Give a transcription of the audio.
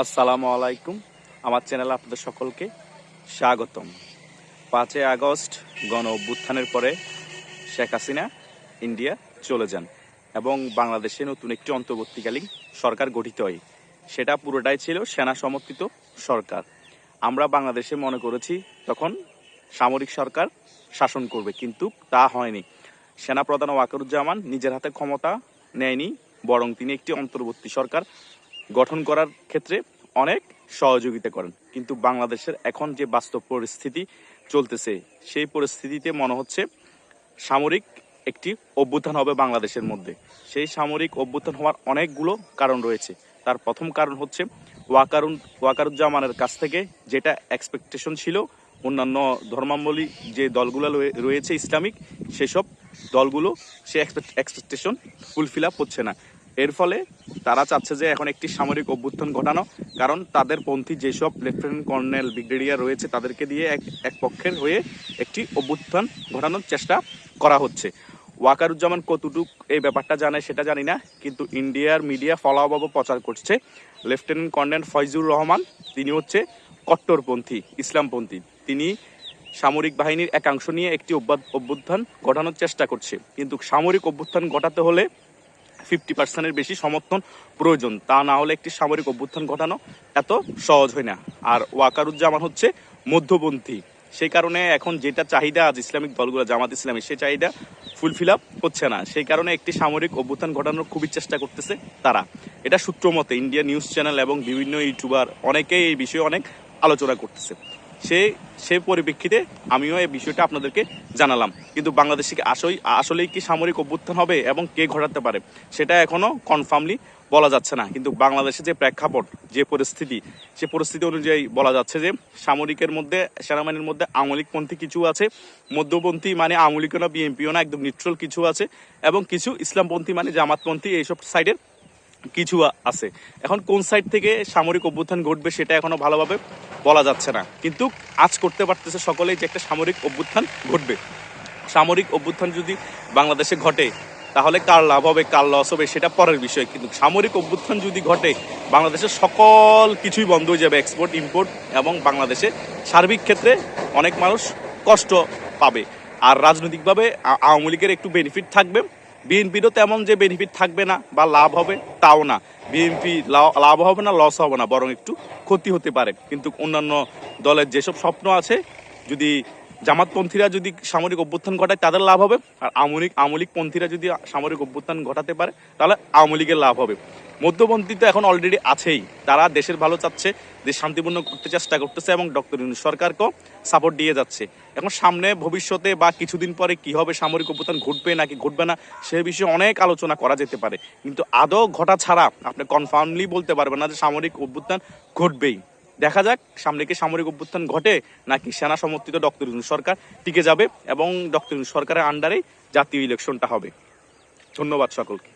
আসসালামু আলাইকুম। আমার চ্যানেলে আপনাদের সকলকে স্বাগতম। পাঁচই আগস্ট গণ অভ্যুত্থানের পরে শেখ হাসিনা ইন্ডিয়া চলে যান এবং বাংলাদেশে নতুন একটি অন্তর্বর্তীকালীন সরকার গঠিত হয়। সেটা পুরোটাই ছিল সেনা সমর্থিত সরকার। আমরা বাংলাদেশে মনে করেছি তখন সামরিক সরকার শাসন করবে, কিন্তু তা হয়নি। সেনাপ্রধান ওয়াকারুজ্জামান নিজের হাতে ক্ষমতা নেয়নি, বরং তিনি একটি অন্তর্বর্তী সরকার গঠন করার ক্ষেত্রে অনেক সহযোগিতা করেন। কিন্তু বাংলাদেশের এখন যে বাস্তব পরিস্থিতি চলতেছে, সেই পরিস্থিতিতে মনে হচ্ছে সামরিক একটি অভ্যুত্থান হবে বাংলাদেশের মধ্যে। সেই সামরিক অভ্যুত্থান হওয়ার অনেকগুলো কারণ রয়েছে। তার প্রথম কারণ হচ্ছে ওয়াকারুন ওয়াকারুজ্জামানের কাছ থেকে যেটা এক্সপেকটেশন ছিল, অন্যান্য ধর্মাবলী যে দলগুলো রয়ে- রয়েছে ইসলামিক, সেসব দলগুলো সে এক্সপেকটেশন ফুলফিল আপ হচ্ছে না। এর ফলে তারা চাচ্ছে যে এখন একটি সামরিক অভ্যুত্থান ঘটানো, কারণ তাদের পন্থী যেসব লেফটেন্যান্ট কর্নেল, ব্রিগেডিয়ার রয়েছে, তাদেরকে দিয়ে এক এক পক্ষের হয়ে একটি অভ্যুত্থান ঘটানোর চেষ্টা করা হচ্ছে। ওয়াকারুজ্জামান কতটুক এই ব্যাপারটা জানে সেটা জানি না, কিন্তু ইন্ডিয়ার মিডিয়া ফলাভাবে প্রচার করছে। লেফটেন্যান্ট কর্নেল ফয়জুর রহমান, তিনি হচ্ছে কট্টরপন্থী ইসলামপন্থী তিনি সামরিক বাহিনীর একাংশ নিয়ে একটি অভ্যা- অভ্যুত্থান ঘটানোর চেষ্টা করছে। কিন্তু সামরিক অভ্যুত্থান ঘটাতে হলে ফিফটি পার্সেন্টের বেশি সমর্থন প্রয়োজন। তা না হলে একটি সামরিক অভ্যুত্থান ঘটানো এত সহজ হয় না। আর ওয়াকারুজ্জামান হচ্ছে মধ্যপন্থী। সেই কারণে এখন যেটা চাহিদা আজ ইসলামিক দলগুলো, জামাত ইসলামী, সে চাহিদা ফুলফিল আপ হচ্ছে না। সেই কারণে একটি সামরিক অভ্যুত্থান ঘটানোর খুবই চেষ্টা করতেছে তারা। এটা সূত্র মতে ইন্ডিয়া নিউজ চ্যানেল এবং বিভিন্ন ইউটিউবার অনেকেই এই বিষয়ে অনেক আলোচনা করতেছে। সে সেই পরিপ্রেক্ষিতে আমিও এই বিষয়টা আপনাদেরকে জানালাম। কিন্তু বাংলাদেশে কি আসলেই আসলেই কি সামরিক অভ্যুত্থান হবে এবং কে ঘটাতে পারে, সেটা এখনও কনফার্মলি বলা যাচ্ছে না। কিন্তু বাংলাদেশে যে প্রেক্ষাপট, যে পরিস্থিতি, সে পরিস্থিতি অনুযায়ী বলা যাচ্ছে যে সামরিকের মধ্যে, সেনাবাহিনীর মধ্যে আমলিকপন্থী কিছু আছে, মধ্যপন্থী মানে আমলিকও না বিএনপিও না, একদম নিউট্রাল কিছু আছে, এবং কিছু ইসলামপন্থী মানে জামাতপন্থী এইসব সাইডের কিছু আছে। এখন কোন সাইড থেকে সামরিক অভ্যুত্থান ঘটবে সেটা এখনও ভালোভাবে বলা যাচ্ছে না। কিন্তু আজ করতে পারতেছে সকলেই যে একটা সামরিক অভ্যুত্থান ঘটবে। সামরিক অভ্যুত্থান যদি বাংলাদেশে ঘটে, তাহলে কার লাভ হবে, কার লস হবে, সেটা পরের বিষয়। কিন্তু সামরিক অভ্যুত্থান যদি ঘটে বাংলাদেশের সকল কিছুই বন্ধ হয়ে যাবে এক্সপোর্ট ইম্পোর্ট এবং বাংলাদেশে সার্বিক ক্ষেত্রে অনেক মানুষ কষ্ট পাবে। আর রাজনৈতিকভাবে আওয়ামী লীগের একটু বেনিফিট থাকবে। বিএনপিরও তেমন যে বেনিফিট থাকবে না বা লাভ হবে তাও না। বিএনপি লাভ হবে না লস হবে না, বরং একটু ক্ষতি হতে পারে। কিন্তু অন্যান্য দলের যেসব স্বপ্ন আছে, যদি জামাতপন্থীরা যদি সামরিক অভ্যুত্থান ঘটায়, তাদের লাভ হবে। আর আমলিক আমলিক পন্থীরা যদি সামরিক অভ্যুত্থান ঘটাতে পারে, তাহলে আওয়ামী লীগের লাভ হবে। মধ্যপন্থী তো এখন অলরেডি আছেই। তারা দেশের ভালো চাচ্ছে, দেশ শান্তিপূর্ণ করতে চেষ্টা করতেছে এবং ডক্টর ইউনূস সরকারকেও সাপোর্ট দিয়ে যাচ্ছে। এখন সামনে, ভবিষ্যতে বা কিছুদিন পরে কি হবে, সামরিক অভ্যুত্থান ঘটবে নাকি ঘটবে না, সে বিষয়ে অনেক আলোচনা করা যেতে পারে। কিন্তু আদৌ ঘটা ছাড়া আপনি কনফার্মলি বলতে পারবেন না যে সামরিক অভ্যুত্থান ঘটবেই। দেখা যাক, সামনে কি সামরিক অভ্যুত্থান ঘটে, নাকি সেনা সমর্থিত ডক্টর ইউনুস সরকার টিকে যাবে এবং ডক্টর ইউনুস সরকারের আন্ডারেই জাতীয় ইলেকশনটা হবে। ধন্যবাদ সকলকে।